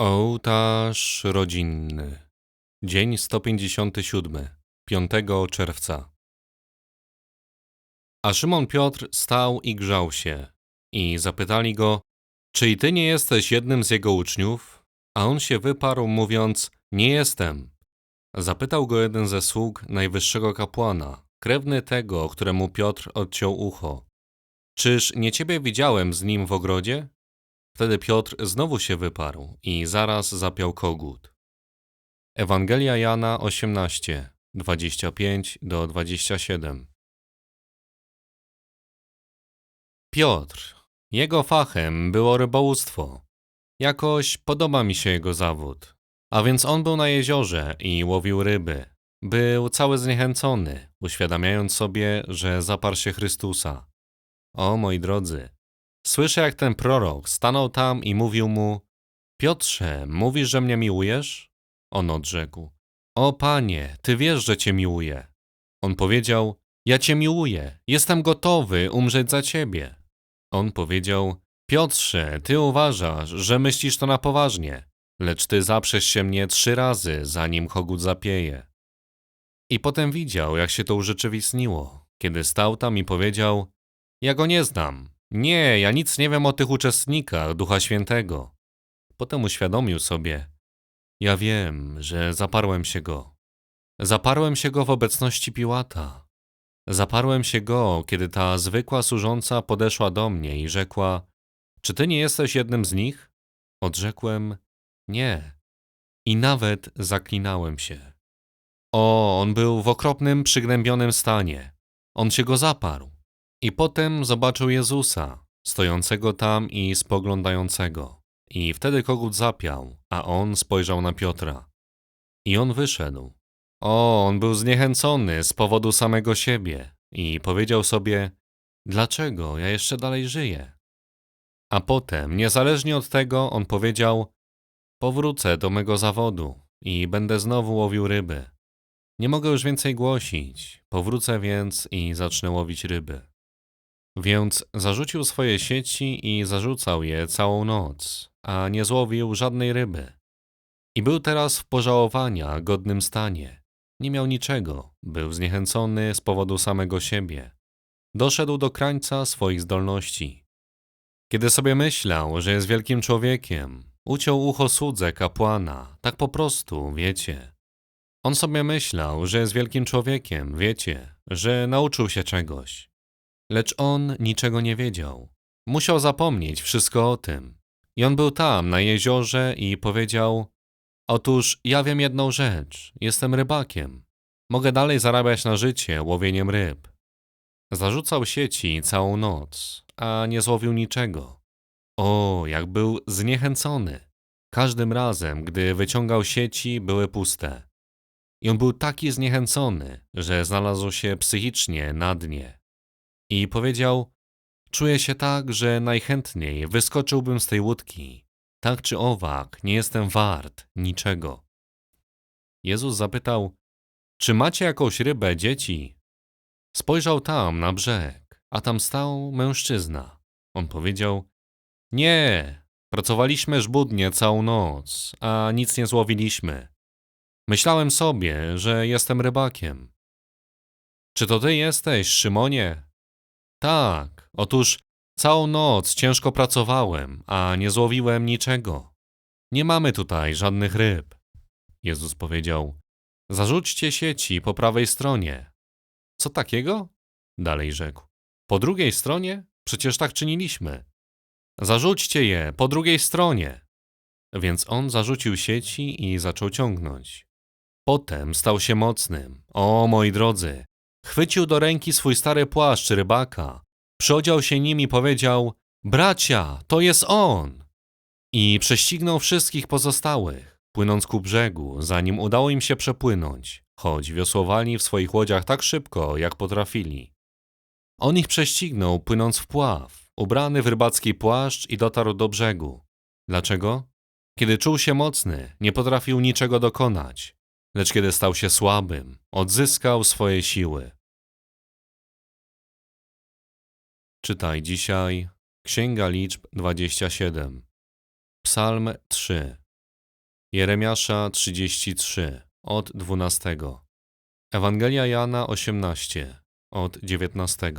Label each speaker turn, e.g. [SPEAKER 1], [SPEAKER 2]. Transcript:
[SPEAKER 1] Ołtarz rodzinny. Dzień 157. 5 czerwca. A Szymon Piotr stał i grzał się. I zapytali go, czy i ty nie jesteś jednym z jego uczniów? A on się wyparł, mówiąc, nie jestem. Zapytał go jeden ze sług najwyższego kapłana, krewny tego, któremu Piotr odciął ucho. Czyż nie ciebie widziałem z nim w ogrodzie? Wtedy Piotr znowu się wyparł i zaraz zapiął kogut. Ewangelia Jana 18, 25 do 27. Piotr. Jego fachem było rybołówstwo. Jakoś podoba mi się jego zawód. A więc on był na jeziorze i łowił ryby. Był cały zniechęcony, uświadamiając sobie, że zaparł się Chrystusa. O moi drodzy, Słyszę, jak ten prorok stanął tam i mówił mu: Piotrze, mówisz, że mnie miłujesz? On odrzekł: O panie, ty wiesz, że cię miłuję. On powiedział: Ja cię miłuję, jestem gotowy umrzeć za ciebie. On powiedział: Piotrze, ty uważasz, że myślisz to na poważnie, lecz ty zaprzesz się mnie trzy razy, zanim kogut zapieje. I potem widział, jak się to urzeczywistniło, kiedy stał tam i powiedział: Ja go nie znam, nie, ja nic nie wiem o tych uczestnikach Ducha Świętego. Potem uświadomił sobie. Ja wiem, że zaparłem się go. Zaparłem się go w obecności Piłata. Zaparłem się go, kiedy ta zwykła służąca podeszła do mnie i rzekła: Czy ty nie jesteś jednym z nich? Odrzekłem: Nie. I nawet zaklinałem się. O, on był w okropnym, przygnębionym stanie. On się go zaparł. I potem zobaczył Jezusa, stojącego tam i spoglądającego. I wtedy kogut zapiał, a on spojrzał na Piotra. I on wyszedł. O, on był zniechęcony z powodu samego siebie i powiedział sobie: Dlaczego ja jeszcze dalej żyję? A potem, niezależnie od tego, on powiedział: Powrócę do mego zawodu i będę znowu łowił ryby. Nie mogę już więcej głosić, powrócę więc i zacznę łowić ryby. Więc zarzucił swoje sieci i zarzucał je całą noc, a nie złowił żadnej ryby. I był teraz w pożałowania godnym stanie. Nie miał niczego, był zniechęcony z powodu samego siebie. Doszedł do krańca swoich zdolności. Kiedy sobie myślał, że jest wielkim człowiekiem, uciął ucho słudze kapłana, tak po prostu, wiecie. On sobie myślał, że jest wielkim człowiekiem, wiecie, że nauczył się czegoś. Lecz on niczego nie wiedział. Musiał zapomnieć wszystko o tym. I on był tam, na jeziorze, i powiedział: Otóż ja wiem jedną rzecz: jestem rybakiem. Mogę dalej zarabiać na życie łowieniem ryb. Zarzucał sieci całą noc, a nie złowił niczego. O, jak był zniechęcony. Każdym razem, gdy wyciągał sieci, były puste. I on był taki zniechęcony, że znalazł się psychicznie na dnie i powiedział: Czuję się tak, że najchętniej wyskoczyłbym z tej łódki. Tak czy owak, nie jestem wart niczego. Jezus zapytał: Czy macie jakąś rybę, dzieci? Spojrzał tam na brzeg, a tam stał mężczyzna. On powiedział: Nie, pracowaliśmy żbudnie całą noc, a nic nie złowiliśmy. Myślałem sobie, że jestem rybakiem. Czy to ty jesteś, Szymonie? Tak, otóż całą noc ciężko pracowałem, a nie złowiłem niczego. Nie mamy tutaj żadnych ryb. Jezus powiedział: Zarzućcie sieci po prawej stronie. Co takiego? Dalej rzekł. Po drugiej stronie? Przecież tak czyniliśmy. Zarzućcie je po drugiej stronie. Więc on zarzucił sieci i zaczął ciągnąć. Potem stał się mocnym. O, moi drodzy, Chwycił do ręki swój stary płaszcz rybaka, przyodział się nim i powiedział: Bracia, to jest on! I prześcignął wszystkich pozostałych, płynąc ku brzegu, zanim udało im się przepłynąć, choć wiosłowali w swoich łodziach tak szybko, jak potrafili. On ich prześcignął, płynąc w pław, ubrany w rybacki płaszcz i dotarł do brzegu. Dlaczego? Kiedy czuł się mocny, nie potrafił niczego dokonać, lecz kiedy stał się słabym, odzyskał swoje siły. Czytaj dzisiaj Księga Liczb 27, Psalm 3, Jeremiasza 33 od 12. Ewangelia Jana 18 od 19.